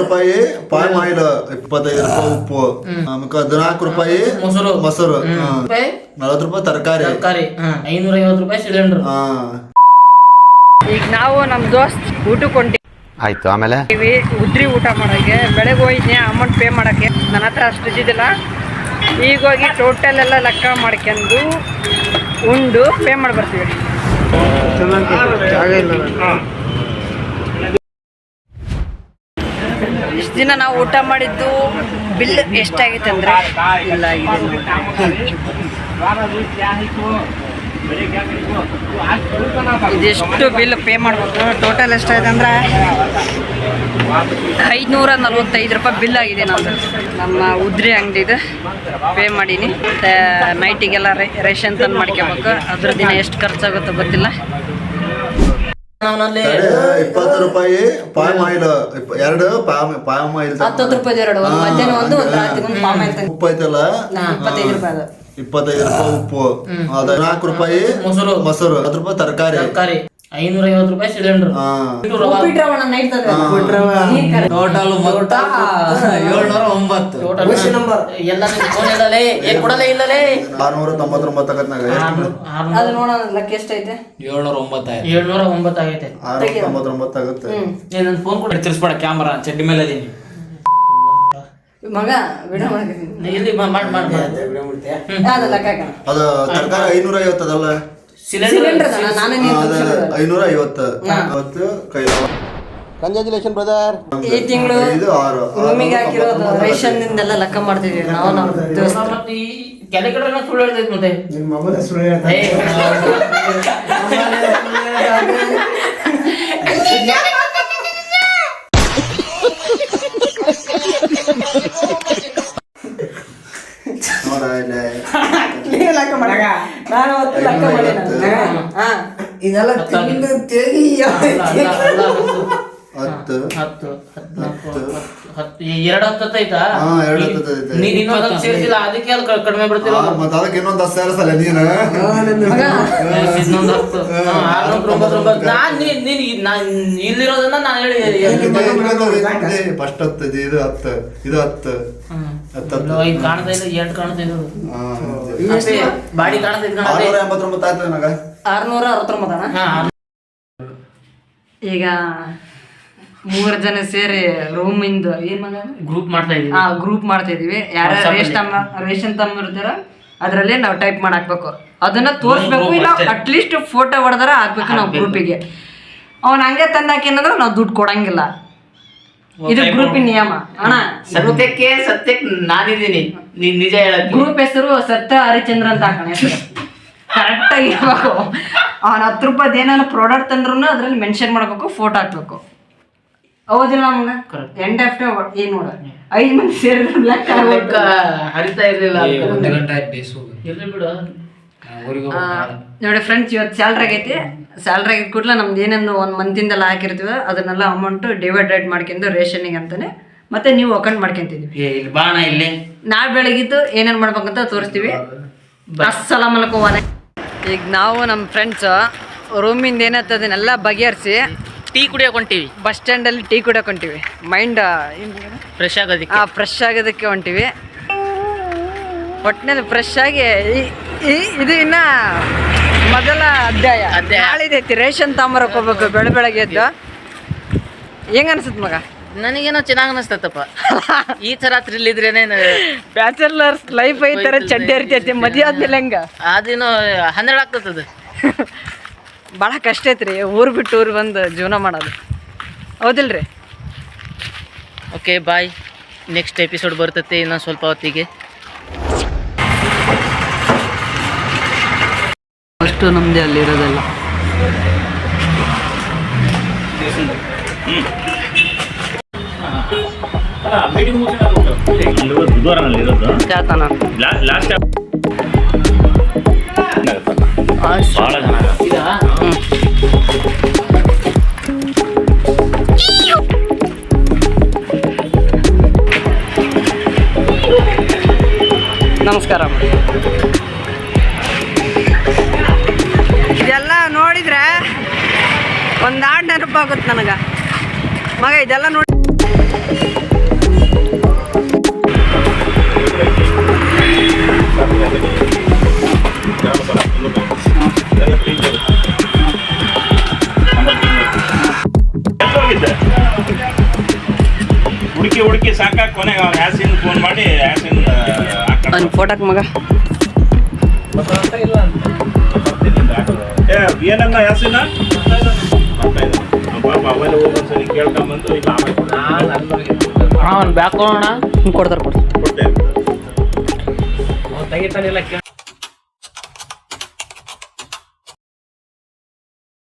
ರೂಪಾಯಿ palm oil ಇಪ್ಪತ್ತೈದು ರೂಪಾಯಿ ಉಪ್ಪು. ಆಮೇಲೆ ಹದಿನಾಲ್ಕು ರೂಪಾಯಿ ಮೊಸರು. ಮೊಸರು. ನಲವತ್ತು ರೂಪಾಯಿ ತರಕಾರಿ. ತರಕಾರಿ. ಐನೂರ ಐವತ್ತು ರೂಪಾಯಿ ಸಿಲಿಂಡರ್. ಈಗ ನಾವು ನಮ್ ದೋಸ್ತ್ ಊಟಕ್ಕೆ ಹೊಂಟಿ ಆಯ್ತು ಆಮೇಲೆ? ಉದ್ರಿ ಊಟ ಮಾಡೋಕೆ. ಬೆಳಗ್ಗೆ ಹೋಗಿದ್ದೆ ಅಮೌಂಟ್ ಪೇ ಮಾಡಕ್ಕೆ. ನನ್ನ ಹತ್ರ ಅಷ್ಟು ಇದ್ದಿದ್ದಿಲ್ಲ ಈಗ ಹೋಗಿ ಟೋಟಲ್ ಎಲ್ಲ ಲೆಕ್ಕ ಮಾಡ್ಕೊಂಡು ಉಂಡು ಪೇ ಮಾಡಿ ಬರ್ತೀವಿ ದಿನ ನಾವು ಊಟ ಮಾಡಿದ್ದು ಬಿಲ್ ಎಷ್ಟಾಗೈತೆ ಅಂದ್ರೆ. ಇದೆಷ್ಟು ಬಿಲ್ ಪೇ ಮಾಡಬೇಕು ಟೋಟಲ್ ಎಷ್ಟಾಯ್ತು ಅಂದ್ರೆ? ಐದುನೂರ ನಲ್ವತ್ತೈದು ರೂಪಾಯಿ ಬಿಲ್ ಆಗಿದೆ ನಾನು ನಮ್ಮ ಉದ್ರಿ ಅಂಗಡಿದು ಪೇ ಮಾಡೀನಿ. ನೈಟಿಗೆಲ್ಲ ರೇಷನ್ ತಂದು ಮಾಡ್ಕೋಬೇಕು. ಅದ್ರ ದಿನ ಎಷ್ಟು ಖರ್ಚಾಗುತ್ತೋ ಗೊತ್ತಿಲ್ಲ. ಇಪ್ಪತ್ತು ರೂಪಾಯಿ ಪಾಮ್ ಆಯಿಲ್ ಎರಡು ಪಾಮ್ ಪಾಮ್ ಆಯಿಲ್ ಹತ್ತತ್ತು ರೂಪಾಯಿ ಎರಡು ಒಂದು ಮಧ್ಯಾಹ್ನ ಒಂದು ಒಂದು ರಾತ್ರಿ ಒಂದು ಪಾಮ್ ಆಯಿಲ್ ಉಪ್ಪು ಐತಲ್ಲ ಇಪ್ಪತ್ತೈದು ರೂಪಾಯಿ ಅದು. ಇಪ್ಪತ್ತೈದು ರೂಪಾಯಿ ಉಪ್ಪು. ಹದಿನಾಲ್ಕು ರೂಪಾಯಿ ಮೊಸರು. ಮೊಸರು. ಹತ್ತು ರೂಪಾಯಿ ತರಕಾರಿ. ತರಕಾರಿ. ಐನೂರ ಐವತ್ತು ರೂಪಾಯಿ ಸಿಲಿಂಡರ್. ಹಾ. ಉಪ್ಪಿಟ್ರವಣ ನೈಟ್ ಟೋಟಲ್ ಮೊತ್ತ ಏಳ್ನೂರ ಒಂಬತ್ತು. ಟೋಟಲ್ ಎಲ್ಲ ಫೋನ್ ಇಲ್ಲಲೇ ಏನ್ ಕೊಡಲೇ ಇಲ್ಲಲೇ. ಆರ್ನೂರ ತೊಂಬತ್ತೊಂಬತ್ತು ಅದು ನೋಡೋಣ ಲೆಕ್ಕ ಎಷ್ಟೈತೆ? ಏಳ್ನೂರ ಒಂಬತ್ತಾಯ್ತು ಏಳ್ನೂರ ಒಂಬತ್ತಾಗೈತೆ ತೊಂಬತ್ತೊಂಬತ್ತು ಆಗುತ್ತೆ. ನೀನ್ ನನ್ನ ಫೋನ್ ಕೂಡ. ತಿರ್ಸ್ಬೇಡ ಕ್ಯಾಮ್ರಾ ಚಡ್ಡಿ ಮೇಲೆ ಅದೀನಿ. ಮಗ ವಿಡಿಯೋ ಮಾಡ್ತೀನಿ ಇಲ್ಲಿ ಮಾಡಿ ಅದು ತರಕಾರಿ ಐನೂರ ಐವತ್ತು ಅದಲ್ಲ ಸಿಲಿಂಡರ್ ಅದಲ್ಲ, ಐವತ್ತು ಹಾ, ನೀನು ಅದೇ ಐನೂರ ಐವತ್ತು. ಈ ತಿಂಗಳು ಇದು ಆರು ರೂಮಿಗೆ ಹಾಕಿರೋದು ರೇಷನ್ ನಿಂದೆಲ್ಲ ಲೆಕ್ಕ ಮಾಡ್ತಿದೀವಿ ನಾವು ನಮ್ಮ ಕೆಲ ಕಡೆ ನಾನು ಸುಳ್ಳು ಹೇಳ್ತೈತೆ ಮತ್ತೆ. ಏ, ನೋಡ ಇಲ್ಲಿ ನೀವು ಲೆಕ್ಕ ಮಾಡಿ ನಾನು ಅವತ್ತು ಲೆಕ್ಕ ಮಾಡಿ ಹಾ ಇದೆಲ್ಲ ತಿಂದು ತೆಗಿ ಅಲ್ಲ, ಅಲ್ಲ, ಎರಡು ಹತ್ತೈತಾ ಸೇರಿಸಿಲ್ಲ ಅದಕ್ಕೆ ಅಲ್ಲಿ ಕಡಿಮೆ ಬಿಡ್ತಿರೋ ಮತ್ತೆ ಅದಕ್ಕೆ ಇನ್ನೊಂದು ಹತ್ತು ಸಾವಿರ ಸಲ ನೀನು ಮಗ ಹತ್ತು. ಹಾ, ಆರ್ನೂರ ಒಂಬತ್ತೊಂಬತ್ತು ನಾನ್ ನೀನ್ ನೀನ್ ನಾನ್ ಇಲ್ಲಿರೋದನ್ನ ನಾನು ಹೇಳಿ ಫಸ್ಟ್ ಹತ್ತು ಇದು ಹತ್ತು ಇದು ಹತ್ತು. ಕಾಣ್ತಾ ಇಲ್ಲ ಎಂಟು ಕಾಣ್ತಾ ಬಾಡಿ ಕಾಣ್ತಾ ಇದ್ ಕಾಣ್ತಾ ಆರ್ನೂರ ಎಂಬತ್ತೊಂಬತ್ತು ಆಯ್ತು ನನಗ. ಆರ್ನೂರ ಅರವತ್ತೊಂಬತ್ತು ಅಣ್ಣ ಈಗ ಮೂರು ಜನ ಸೇರಿ ರೂಮಿಂದ ಏನ್ ಮಗ ಗ್ರೂಪ್ ಮಾಡ್ತಾ ಇದೀವಿ. ಆ ಗ್ರೂಪ್ ಮಾಡ್ತಾ ಇದೀವಿ. ಯಾರ ರೇಷನ್ ತಮ್ಮ ರೇಷನ್ ತಮ್ಮ ಇರ್ತಾರ ಅದ್ರಲ್ಲಿ ನಾವು ಟೈಪ್ ಮಾಡಿ ಹಾಕ್ಬೇಕು ಅದನ್ನ ತೋರಿಸ್ಬೇಕು ಇಲ್ಲ ಅಟ್ಲೀಸ್ಟ್ ಫೋಟೋ ಹೊಡೆದಾರ ಹಾಕ್ಬೇಕು ನಾವು ಗ್ರೂಪಿಗೆ ಅವ್ನ ಹಂಗೆ ತಂದಾಕೇನಂದ್ರೆ ನಾವು ದುಡ್ಡು ಕೊಡಂಗಿಲ್ಲ. ಇದು ಗ್ರೂಪಿನ ನಿಯಮ. ಅಣ್ಣ ಸತ್ಯಕ್ಕೆ ಸತ್ಯಕ್ಕೆ ನಾನಿದ್ದೀನಿ. ನೀನ್ ನಿಜ ಹೇಳ ಗ್ರೂಪ್ ಹೆಸರು ಸತ್ಯ ಹರಿಚಂದ್ರ ಅಂತ ಹಾಕೋಣ ಹೆಸರು. ಕರೆಕ್ಟ್ ಆಗಿ ಅವನ ಅವ್ನ ಹತ್ತು ರೂಪಾಯಿ ಏನಾದ್ರು ಪ್ರಾಡಕ್ಟ್ ತಂದ್ರು ಅದ್ರಲ್ಲಿ ಮೆನ್ಷನ್ ಮಾಡ್ಬೇಕು ಫೋಟೋ ಹಾಕ್ಬೇಕು. ಹೌದಿಲ್ಲ Correct. ಎಂಡ್ ಆಫ್ಟರ್ ಏನ್ ನೋಡ. ಐದು ಮಂದಿ ಸೇರಿದ್ರೆ ಬ್ಲಾಕ್ ಲೆಕ್ಕ ಹರಿತಾ ಇರ್ಲಿಲ್ಲ ಒಂದು ಗಂಟೆ ಆಯ್ತು ಡೇಸ್ ಹೋಗಿ. ಇರ್ಲಿ ಬಿಡು. ಊರಿಗೆ ನೋಡಿ ಫ್ರೆಂಡ್ಸ್ ಇವತ್ತು ಸ್ಯಾಲ್ರಿ ಆಗೈತಿ. ಸ್ಯಾಲ್ರಿ ಆಗಿದ ಕೂಡಲೇ ನಮ್ದು ಏನೇನು ಒಂದು ಮಂತಿಂದೆಲ್ಲ ಹಾಕಿರ್ತೀವಿ ಅದನ್ನೆಲ್ಲ ಅಮೌಂಟ್ ಡಿವೈಡ್ ರೇಟ್ ಮಾಡ್ಕೊಂಡು ರೇಷನಿಗೆ ಅಂತಾನೆ ಮತ್ತೆ ನೀವು ಅಕೌಂಟ್ ಮಾಡ್ಕೊಂತಿದ್ವಿ ಏ ಇಲ್ಲಿ ಬಾಣ ಇಲ್ಲಿ. ನಾಳೆ ಬೆಳಗಿದ್ದು ಏನೇನು ಮಾಡ್ಬೇಕಂತ ತೋರಿಸ್ತೀವಿ. ಅಸ್ಸಲಾಮ್ ಅಲೈಕುಮ್ ಈಗ ನಾವು ನಮ್ಮ ಫ್ರೆಂಡ್ಸ್ ರೂಮಿಂದ ಏನತ್ತ ಅದನ್ನೆಲ್ಲ ಬಗೆಹರಿಸಿ ಟೀ ಕುಡಿಯೋಕ್ ಹೊಂಟಿವಿ. ಬಸ್ ಸ್ಟ್ಯಾಂಡಲ್ಲಿ ಟೀ ಕುಡಿಯೋಕೆ ಹೊಂಟಿವಿ. Mind fresh ಆಗೋದಿಕ್ಕೆ. ಆ ಫ್ರೆಶ್ ಆಗೋದಕ್ಕೆ ಹೊಂಟಿವಿ. ಒಟ್ಟಿನಲ್ಲಿ ಫ್ರೆಶ್ ಆಗಿ ಇದು ಇನ್ನ ಮೊದಲ ಅಧ್ಯಾಯ. ಅಧ್ಯಾಯ. ನಾಳಿದೈತಿ ರೇಷನ್ ತಾಂಬರಕ್ಕೆ ಹೋಗ್ಬೇಕು ಬೆಳೆ ಬೆಳಗ್ಗೆ ಎದ್ದು. ಹೆಂಗ ಅನ್ಸುತ್ತೆ ಮಗ? ನನಗೇನೋ ಚೆನ್ನಾಗಿ ಅನಿಸ್ತತ್ತಪ್ಪ ಈ ತರ ಥ್ರಿಲ್ ಇದ್ರೇನೆ ಬ್ಯಾಚುಲರ್ಸ್ ಲೈಫ್ ಐತರ ಚಡ್ಡಿ ಇರ್ತೈತಿ ಮದುವೆ ಆದ್ಮೇಲೆ ಹೆಂಗ? ಅದೇನೋ ಹನ್ನೆರಡು ಆಗ್ತದ ಭಾಳ ಕಷ್ಟ ಐತ್ರಿ ಊರು ಬಿಟ್ಟು ಊರು ಬಂದು ಜೀವನ ಮಾಡೋದು. ರೀ ಓಕೆ ಬಾಯ್ ನೆಕ್ಸ್ಟ್ ಎಪಿಸೋಡ್ ಬರ್ತೈತೆ ಇನ್ನೊಂದು ಸ್ವಲ್ಪ ಹೊತ್ತಿಗೆ. ಅಷ್ಟು ನಮ್ಮದೇ ಅಲ್ಲಿರೋದೆಲ್ಲ ಲಾಸ್ಟ್ ಭಾಳ ಜನ. ನಮಸ್ಕಾರ. ಇದೆಲ್ಲ ನೋಡಿದ್ರೆ ಒಂದು ಹಾಡು ನೆನಪಾಗುತ್ತೆ ನನಗೆ. ಮಗ ಇದೆಲ್ಲ ನೋಡಿ ಹುಡುಕಿ ಹುಡುಕಿ ಸಾಕಾಗಿ ಕೊನೆಗೆ ಅವ್ನು ಹ್ಯಾಸಿಂದ ಫೋನ್ ಮಾಡಿ ಹ್ಯಾಸಿಂದ ಅವ್ನ ಫೋಟೋಕ್ ಮಗ. ಅವ್ನ್ ಬ್ಯಾಕ್ ಕೊಡೋಣ ಕೊಡ್ತಾರೆ ಕೊಡ್ತಾರೆ.